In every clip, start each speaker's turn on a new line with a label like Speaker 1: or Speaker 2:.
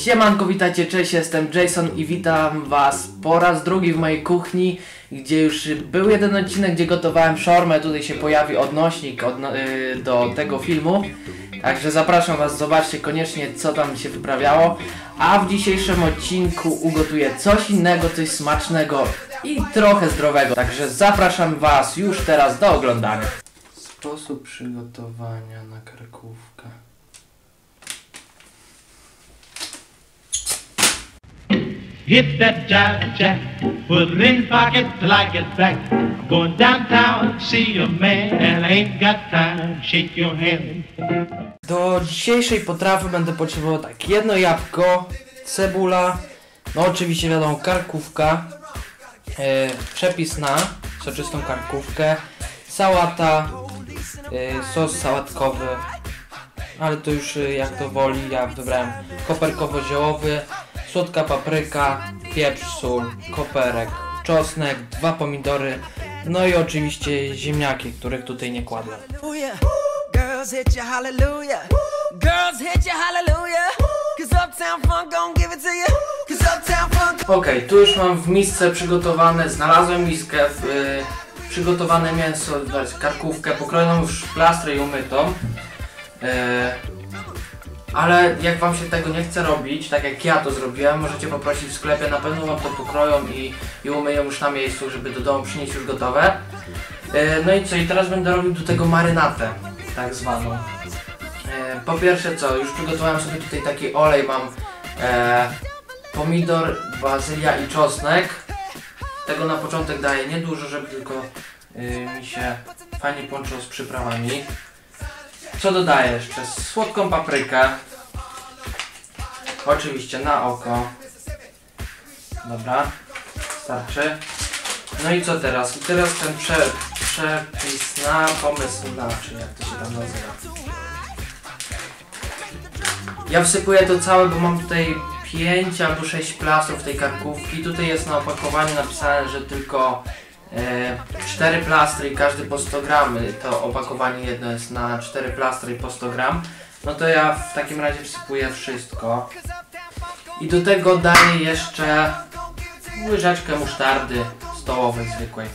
Speaker 1: Siemanko, witajcie, cześć, jestem Jason i witam was po raz drugi w mojej kuchni, gdzie już był jeden odcinek, gdzie gotowałem szormę, tutaj się pojawi odnośnik odno y, do tego filmu, także zapraszam was, zobaczcie koniecznie co tam się wyprawiało, a w dzisiejszym odcinku ugotuję coś innego, coś smacznego i trochę zdrowego, także zapraszam was już teraz do oglądania. Sposób przygotowania na karkówkę.
Speaker 2: Hit that jive jack, put it in pocket till I get back. Going downtown to see a man, and I ain't got time shake your hand.
Speaker 1: Do dzisiejszej potrawy będę potrzebował tak jedno jabłko, cebula, no oczywiście wiadomo karkówka, e, przepis na soczystą karkówkę, sałata, e, sos sałatkowy, ale to już e, jak to woli, ja wybrałem koperkowo-ziołowy, słodka papryka, pieprz, sól, koperek, czosnek, dwa pomidory, no i oczywiście ziemniaki, których tutaj nie.
Speaker 3: Hallelujah. Girls hit you, hallelujah. Girls hit you, hallelujah. Cause Uptown Funk gon' give it to you. Cause Uptown Funk.
Speaker 1: Okej, tu już mam w misce przygotowane, znalazłem miskę, w, y, przygotowane mięso, karkówkę, pokrojoną już w plastry i umytą. Y, ale jak wam się tego nie chce robić, tak jak ja to zrobiłem, możecie poprosić w sklepie, na pewno wam to pokroją i, i umyją już na miejscu, żeby do domu przynieść już gotowe. Y, no i co, i teraz będę robił do tego marynatę, tak zwaną. E, Po pierwsze co, już przygotowałem sobie tutaj taki olej, mam e, pomidor, bazylia i czosnek. Tego na początek daję niedużo, żeby tylko mi się fajnie połączyło z przyprawami. Co dodaję jeszcze? Słodką paprykę. Oczywiście na oko. Dobra, starczy. No i co teraz? I teraz ten prze, przepis na pomysł na, czy jak to się tam nazywa. Ja wsypuję to całe, bo mam tutaj 5 albo 6 plastrów tej karkówki. Tutaj jest na opakowaniu napisane, że tylko 4 plastry i każdy po 100 gramy. To opakowanie jedno jest na 4 plastry po 100 gram. No to ja w takim razie wsypuję wszystko. I do tego daję jeszcze łyżeczkę musztardy stołowej zwykłej.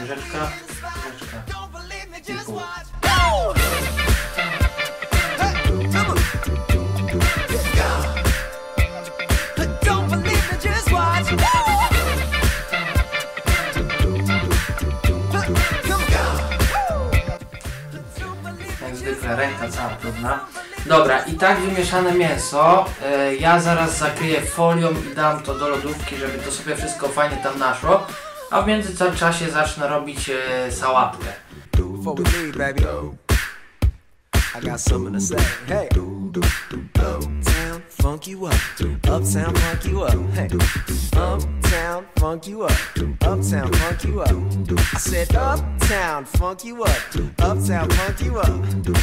Speaker 1: Łyżeczka, łyżeczka i pół. Zwykle ręka cała trudna. Dobra, i tak wymieszane mięso e, ja zaraz zakryję folią i dam to do lodówki, żeby to sobie wszystko fajnie tam naszło. A w międzyczasie zacznę robić e, sałatkę.
Speaker 4: Before we leave, baby, I got something to say. Hey, funk you up, uptown funk you up. Hey, uptown funk you up, uptown funk you up. I said uptown funk you up, uptown funk you up.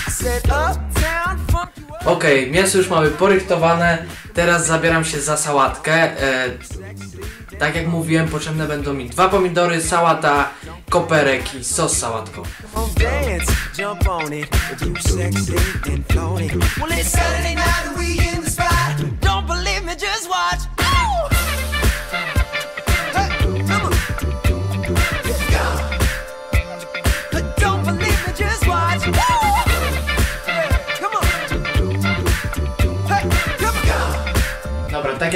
Speaker 4: I said uptown funk you up.
Speaker 1: Okej, mięso już mamy porychtowane, teraz zabieram się za sałatkę. E, tak jak mówiłem, potrzebne będą mi dwa pomidory, sałata, koperek i sos sałatkowy.
Speaker 4: On dance, jump on it. If you sexy and flown it. Well, it's Saturday night and we in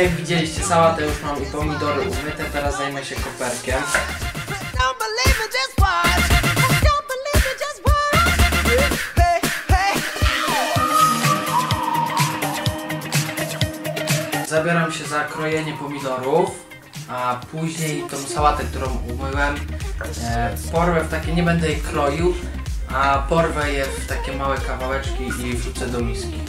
Speaker 1: jak widzieliście, sałatę już mam i pomidory umyte, teraz zajmę się koperkiem. Zabieram się za krojenie pomidorów, a później tą sałatę, którą umyłem, e, porwę w takie, nie będę ich kroił, a porwę je w takie małe kawałeczki i wrzucę do miski.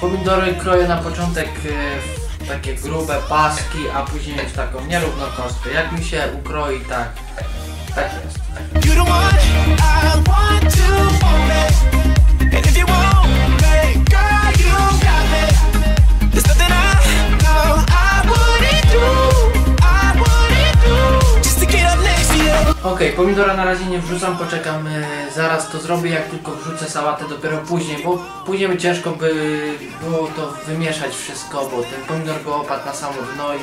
Speaker 1: Pomidory kroję na początek e, w takie grube paski, a później w taką nierówną kostkę. Jak mi się ukroi, tak, tak jest. Pomidora na razie nie wrzucam, poczekam, e, zaraz to zrobię, jak tylko wrzucę sałatę dopiero później, bo później by ciężko by było to wymieszać wszystko, bo ten pomidor by opadł na samo dno i,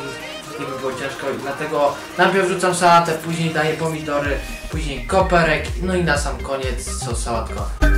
Speaker 1: i by było ciężko, dlatego najpierw wrzucam sałatę, później daję pomidory, później koperek, no i na sam koniec sos sałatkowy.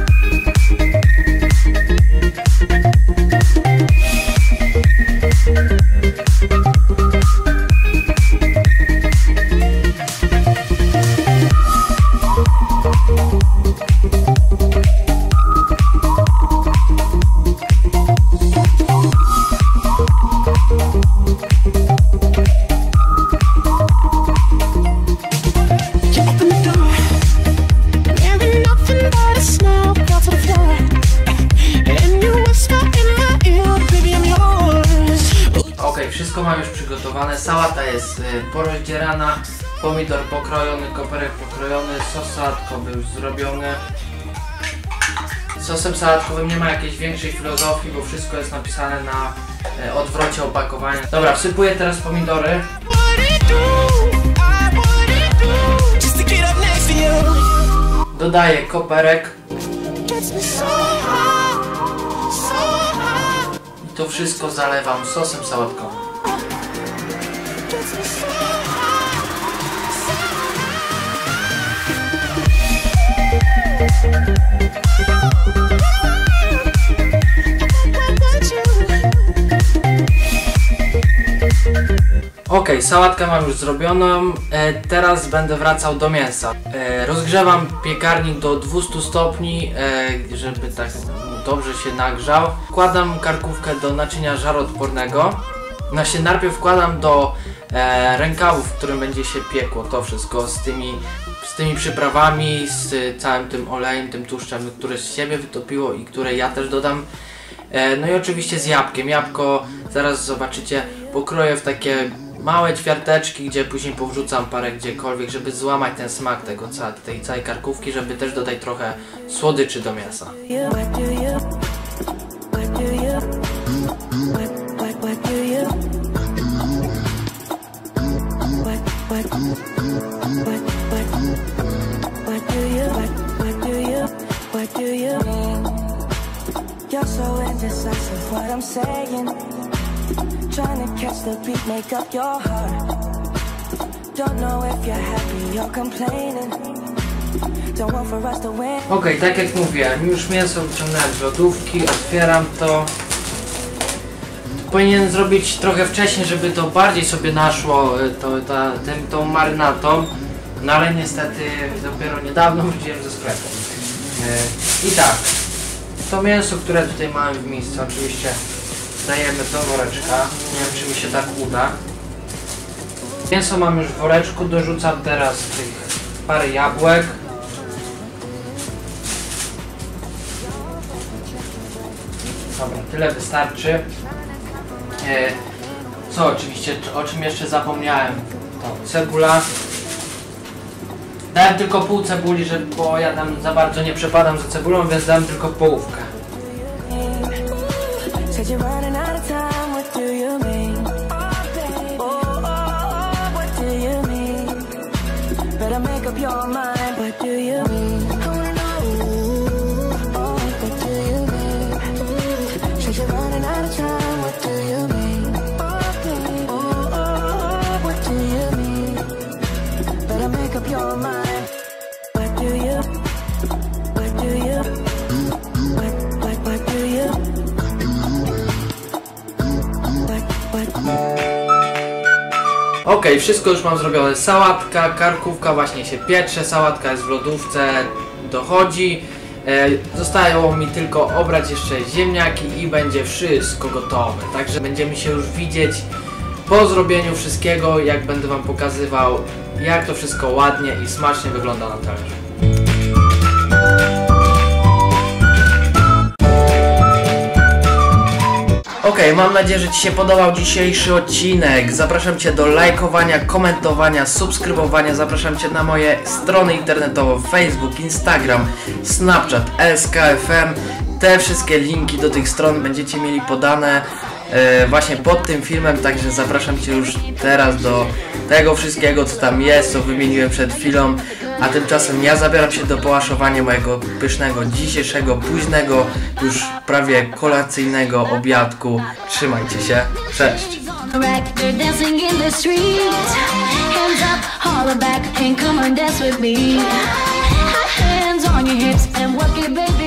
Speaker 1: Przygotowane. Sałata jest y, porozdzierana, pomidor pokrojony, koperek pokrojony, sos sałatkowy już zrobiony. Sosem sałatkowym nie ma jakiejś większej filozofii, bo wszystko jest napisane na y, odwrocie opakowania. Dobra, wsypuję teraz pomidory. Dodaję koperek i to wszystko zalewam sosem sałatkowym. Okej, sałatkę mam już zrobioną, e, teraz będę wracał do mięsa. E, rozgrzewam piekarnik do 200 stopni, e, żeby tak dobrze się nagrzał. Wkładam karkówkę do naczynia żaroodpornego. Znaczy najpierw wkładam do e, rękawów, w którym będzie się piekło to wszystko z tymi, z tymi przyprawami, z całym tym olejem, tym tłuszczem, które z siebie wytopiło i które ja też dodam. E, No i oczywiście z jabłkiem. Jabłko zaraz zobaczycie, pokroję w takie małe ćwiarteczki, gdzie później powrzucam parę gdziekolwiek, żeby złamać ten smak tego, tej całej karkówki, żeby też dodać trochę słodyczy do mięsa. Okej, tak jak mówiłem, już mięso wyciągnąłem z lodówki, otwieram to. Powinien zrobić trochę wcześniej, żeby to bardziej sobie naszło y, to, ta, tą marynatą, no ale niestety dopiero niedawno wróciłem ze sklepu. Y, I tak, to mięso, które tutaj mamy w miejscu, oczywiście dajemy do woreczka. Nie wiem, czy mi się tak uda. Mięso mam już w woreczku, dorzucam teraz tych parę jabłek. Dobra, tyle wystarczy. Co oczywiście, o czym jeszcze zapomniałem, to cebula. Dałem tylko pół cebuli, żeby, bo ja tam za bardzo nie przepadam za cebulą, więc dałem tylko połówkę.
Speaker 5: Better make up your mind, what do you mean?
Speaker 1: Okej, wszystko już mam zrobione. Sałatka, karkówka właśnie się piecze, sałatka jest w lodówce, dochodzi. E, zostało mi tylko obrać jeszcze ziemniaki i będzie wszystko gotowe. Także będziemy się już widzieć po zrobieniu wszystkiego, jak będę Wam pokazywał, jak to wszystko ładnie i smacznie wygląda na talerzu. Okej, mam nadzieję, że Ci się podobał dzisiejszy odcinek. Zapraszam Cię do lajkowania, komentowania, subskrybowania. Zapraszam Cię na moje strony internetowe Facebook, Instagram, Snapchat, LSKFM. Te wszystkie linki do tych stron będziecie mieli podane e, właśnie pod tym filmem, także zapraszam Cię już teraz do tego wszystkiego, co tam jest, co wymieniłem przed chwilą. A tymczasem ja zabieram się do połaszowania mojego pysznego, dzisiejszego, późnego, już prawie kolacyjnego obiadku. Trzymajcie się, cześć!
Speaker 6: Hands on your hips and work it, baby.